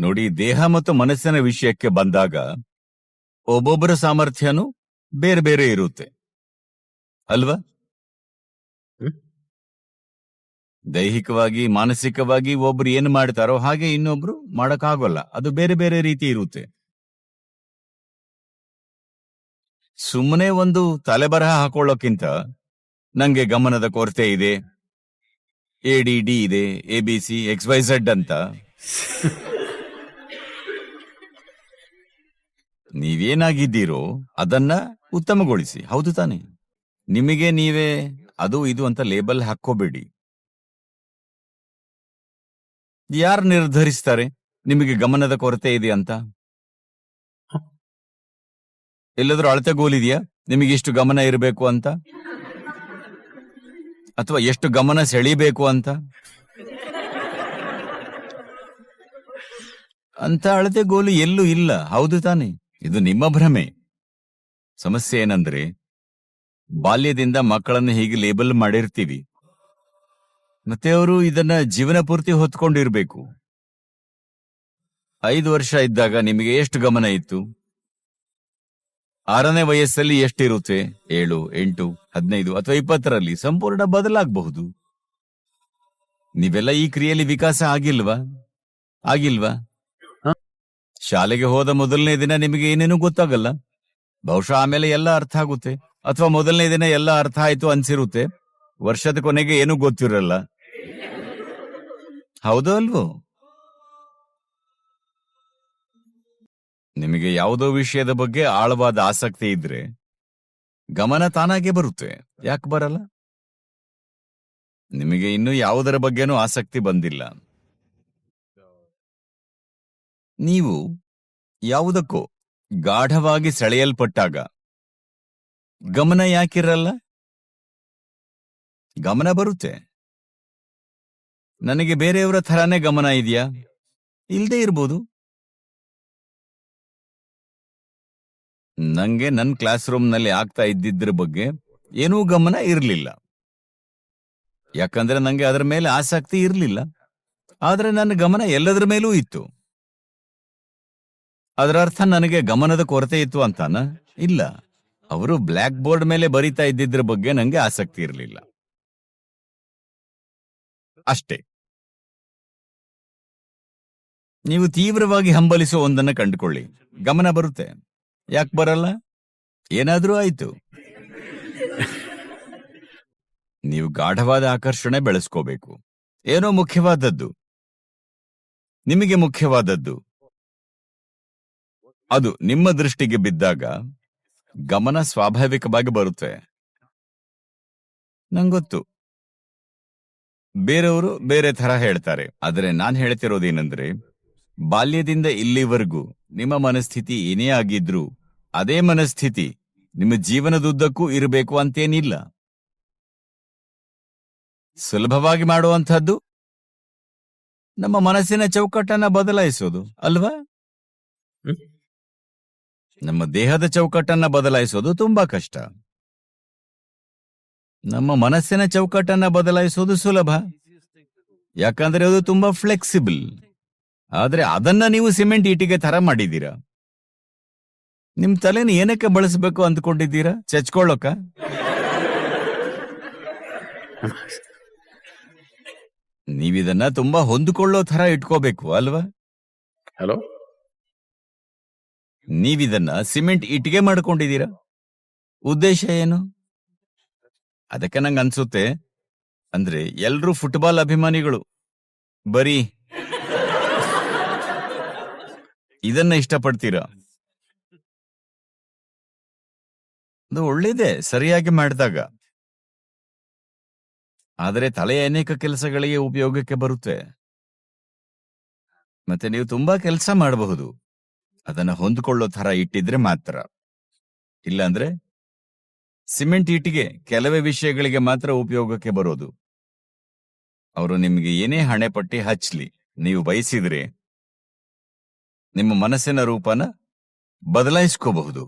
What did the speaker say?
ನೋಡಿ ದೇಹ ಮತ್ತು ಮನಸ್ಸಿನ ವಿಷಯಕ್ಕೆ ಬಂದಾಗ ಒಬ್ಬೊಬ್ಬರ ಸಾಮರ್ಥ್ಯನೂ ಬೇರೆ ಬೇರೆ ಇರುತ್ತೆ. ಅಲ್ವಾ? ದೈಹಿಕವಾಗಿ ಮಾನಸಿಕವಾಗಿ ಒಬ್ರು ಏನು ಮಾಡ್ತಾರೋ ಹಾಗೆ ಇನ್ನೊಬ್ರು ಮಾಡಕ್ಕಾಗೋಲ್ಲ. ಅದು ಬೇರೆ ಬೇರೆ ರೀತಿ ಇರುತ್ತೆ. ಸುಮ್ಮನೆ ಒಂದು ತಲೆಬರಹ ಹಾಕೊಳ್ಳೋಕ್ಕಿಂತ ನಂಗೆ ಗಮನದ ಕೊರತೆ ಇದೆ. ಎ ಡಿ ಡಿ ಇದೆ A B C X Y Z ಅಂತ. ನೀವೇನಾಗಿದ್ದೀರೋ ಅದನ್ನ ಉತ್ತಮಗೊಳಿಸಿ. ಹೌದು ತಾನೆ. ನಿಮಗೆ ನೀವೇ ಅದು ಇದು ಅಂತ ಲೇಬಲ್ ಹಾಕೋಬೇಡಿ ಯಾರು ನಿರ್ಧರಿಸ್ತಾರೆ? ನಿಮಗೆ ಗಮನದ ಕೊರತೆ ಇದೆ ಅಂತ? ಎಲ್ಲಾದ್ರೂ ಅಳತೆಗೋಲಿದೆಯಾ ನಿಮಗೆ ಎಷ್ಟು ಗಮನ ಇರಬೇಕು ಅಂತ? ಅಥವಾ ಎಷ್ಟು ಗಮನ ಸೆಳಿಬೇಕು ಅಂತ? ಅಂತ ಅಳತೆಗೋಲು ಎಲ್ಲೂ ಇಲ್ಲ. ಹೌದು ತಾನೆ. ಇದು ನಿಮ್ಮ ಭ್ರಮೆ. ಸಮಸ್ಯೆ ಏನಂದ್ರೆ, ಬಾಲ್ಯದಿಂದ ಮಕ್ಕಳನ್ನು ಹೀಗೆ ಲೇಬಲ್ ಮಾಡಿರ್ತೀವಿ. ಮತ್ತೆ ಅವರು ಇದನ್ನ ಜೀವನ ಪೂರ್ತಿ ಹೊತ್ಕೊಂಡಿರ್ಬೇಕು. ಐದು ವರ್ಷ ಇದ್ದಾಗ ನಿಮಗೆ ಎಷ್ಟು ಗಮನ ಇತ್ತು? ಆರನೇ ವಯಸ್ಸಲ್ಲಿ ಎಷ್ಟಿರುತ್ತೆ? ಏಳು, ಎಂಟು, ಹದಿನೈದು ಅಥವಾ ಇಪ್ಪತ್ತರಲ್ಲಿ ಸಂಪೂರ್ಣ ಬದಲಾಗಬಹುದು. ನೀವೆಲ್ಲ ಈ ಕ್ರಿಯೆಯಲ್ಲಿ ವಿಕಾಸ ಆಗಿಲ್ವಾ? ಆಗಿಲ್ವಾ? ಶಾಲೆಗೆ ಹೋದ ಮೊದಲನೇ ದಿನ ನಿಮಗೆ ಏನೇನು ಗೊತ್ತಾಗಲ್ಲ. ಬಹುಶಃ ಆಮೇಲೆ ಎಲ್ಲ ಅರ್ಥ ಆಗುತ್ತೆ. ಅಥವಾ ಮೊದಲನೇ ದಿನ ಎಲ್ಲ ಅರ್ಥ ಆಯ್ತು ಅನ್ಸಿರುತ್ತೆ. ವರ್ಷದ ಕೊನೆಗೆ ಏನು ಗೊತ್ತಿರಲ್ಲ. ಹೌದು ಅಲ್ವೋ? ನಿಮಗೆ ಯಾವುದೋ ವಿಷಯದ ಬಗ್ಗೆ ಆಳವಾದ ಆಸಕ್ತಿ ಇದ್ರೆ ಗಮನ ತಾನಾಗೆ ಬರುತ್ತೆ. ಯಾಕೆ ಬರಲ್ಲ? ನಿಮಗೆ ಇನ್ನು ಯಾವುದರ ಬಗ್ಗೆನೂ ಆಸಕ್ತಿ ಬಂದಿಲ್ಲ. ನೀವು ಯಾವುದಕ್ಕೋ ಗಾಢವಾಗಿ ಸೆಳೆಯಲ್ಪಟ್ಟಾಗ ಗಮನ ಯಾಕಿರಲ್ಲ? ಗಮನ ಬರುತ್ತೆ. ನನಗೆ ಬೇರೆಯವರ ಥರಾನೇ ಗಮನ ಇದೆಯಾ? ಇಲ್ದೇ ಇರ್ಬೋದು. ನಂಗೆ ನನ್ನ ಕ್ಲಾಸ್ ರೂಮ್ನಲ್ಲಿ ಆಗ್ತಾ ಇದ್ದಿದ್ರ ಬಗ್ಗೆ ಏನೂ ಗಮನ ಇರಲಿಲ್ಲ. ಯಾಕಂದ್ರೆ ನಂಗೆ ಅದರ ಮೇಲೆ ಆಸಕ್ತಿ ಇರಲಿಲ್ಲ. ಆದ್ರೆ ನನ್ನ ಗಮನ ಎಲ್ಲದರ ಮೇಲೂ ಇತ್ತು. ಅದರ ಅರ್ಥ ನನಗೆ ಗಮನದ ಕೊರತೆ ಇತ್ತು ಅಂತಾನ? ಇಲ್ಲ. ಅವರು ಬ್ಲ್ಯಾಕ್ ಬೋರ್ಡ್ ಮೇಲೆ ಬರಿತಾ ಇದ್ದಿದ್ರ ಬಗ್ಗೆ ನಂಗೆ ಆಸಕ್ತಿ ಇರಲಿಲ್ಲ. ಅಷ್ಟೇ. ನೀವು ತೀವ್ರವಾಗಿ ಹಂಬಲಿಸುವ ಒಂದನ್ನ ಕಂಡುಕೊಳ್ಳಿ. ಗಮನ ಬರುತ್ತೆ. ಯಾಕೆ ಬರಲ್ಲ? ಏನಾದ್ರೂ ಆಯ್ತು. ನೀವು ಗಾಢವಾದ ಆಕರ್ಷಣೆ ಬೆಳೆಸ್ಕೋಬೇಕು. ಏನೋ ಮುಖ್ಯವಾದದ್ದು. ನಿಮಗೆ ಮುಖ್ಯವಾದದ್ದು. ಅದು ನಿಮ್ಮ ದೃಷ್ಟಿಗೆ ಬಿದ್ದಾಗ ಗಮನ ಸ್ವಾಭಾವಿಕವಾಗಿ ಬರುತ್ತೆ. ನಂಗೊತ್ತು ಬೇರೆಯವರು ಬೇರೆ ತರ ಹೇಳ್ತಾರೆ. ಆದರೆ ನಾನ್ ಹೇಳ್ತಿರೋದೇನೆಂದ್ರೆ, ಬಾಲ್ಯದಿಂದ ಇಲ್ಲಿವರೆಗೂ ನಿಮ್ಮ ಮನಸ್ಥಿತಿ ಏನೇ ಆಗಿದ್ರೂ ಅದೇ ಮನಸ್ಥಿತಿ ನಿಮ್ಮ ಜೀವನದುದ್ದಕ್ಕೂ ಇರಬೇಕು ಅಂತೇನಿಲ್ಲ. ಸುಲಭವಾಗಿ ಮಾಡುವಂಥದ್ದು ನಮ್ಮ ಮನಸ್ಸಿನ ಚೌಕಟ್ಟನ್ನ ಬದಲಾಯಿಸೋದು, ಅಲ್ವಾ. ನಮ್ಮ ದೇಹದ ಚೌಕಟ್ಟನ್ನ ಬದಲಾಯಿಸೋದು ತುಂಬಾ ಕಷ್ಟ. ನಮ್ಮ ಮನಸ್ಸಿನ ಚೌಕಟ್ಟನ್ನ ಬದಲಾಯಿಸೋದು ಸುಲಭ. ಯಾಕಂದ್ರೆ ಅದು ತುಂಬಾ ಫ್ಲೆಕ್ಸಿಬಲ್. ಆದ್ರೆ ಅದನ್ನ ನೀವು ಸಿಮೆಂಟ್ ಇಟಿಗೆ ತರ ಮಾಡಿದ್ದೀರಾ? ನಿಮ್ ತಲೆನ ಏನಕ್ಕೆ ಬಳಸಬೇಕು ಅಂದ್ಕೊಂಡಿದ್ದೀರಾ? ಚಚ್ಕೊಳ್ಳೋಕ? ನೀವಿದನ್ನ ತುಂಬಾ ಹೊಂದ್ಕೊಳ್ಳೋ ತರ ಇಟ್ಕೋಬೇಕು, ಅಲ್ವಾ? ಹಲೋ ನೀವಿದನ್ನ ಸಿಮೆಂಟ್ ಇಟ್ಟಿಗೆ ಮಾಡ್ಕೊಂಡಿದ್ದೀರಾ? ಉದ್ದೇಶ ಏನು? ಅದಕ್ಕೆ ನಂಗೆ ಅನ್ಸುತ್ತೆ, ಅಂದ್ರೆ ಎಲ್ರೂ ಫುಟ್ಬಾಲ್ ಅಭಿಮಾನಿಗಳು. ಬರೀ ಇದನ್ನ ಇಷ್ಟಪಡ್ತೀರಾ? ಅದು ಒಳ್ಳೇದೆ, ಸರಿಯಾಗಿ ಮಾಡಿದಾಗ. ಆದರೆ ತಲೆ ಅನೇಕ ಕೆಲಸಗಳಿಗೆ ಉಪಯೋಗಕ್ಕೆ ಬರುತ್ತೆ. ಮತ್ತೆ ನೀವು ತುಂಬಾ ಕೆಲಸ ಮಾಡಬಹುದು. ಅದನ್ನ ಹೊಂದ್ಕೊಳ್ಳೋ ತರ ಇಟ್ಟಿದ್ರೆ ಮಾತ್ರ. ಇಲ್ಲಾಂದ್ರೆ ಸಿಮೆಂಟ್ ಇಟ್ಟಿಗೆ ಕೆಲವೇ ವಿಷಯಗಳಿಗೆ ಮಾತ್ರ ಉಪಯೋಗಕ್ಕೆ ಬರೋದು. ಅವರು ನಿಮಗೆ ಏನೇ ಹಣೆ ಪಟ್ಟಿ ಹಚ್ಲಿ, ನೀವು ಬಯಸಿದ್ರೆ ನಿಮ್ಮ ಮನಸ್ಸಿನ ರೂಪನ ಬದಲಾಯಿಸ್ಕೋಬಹುದು.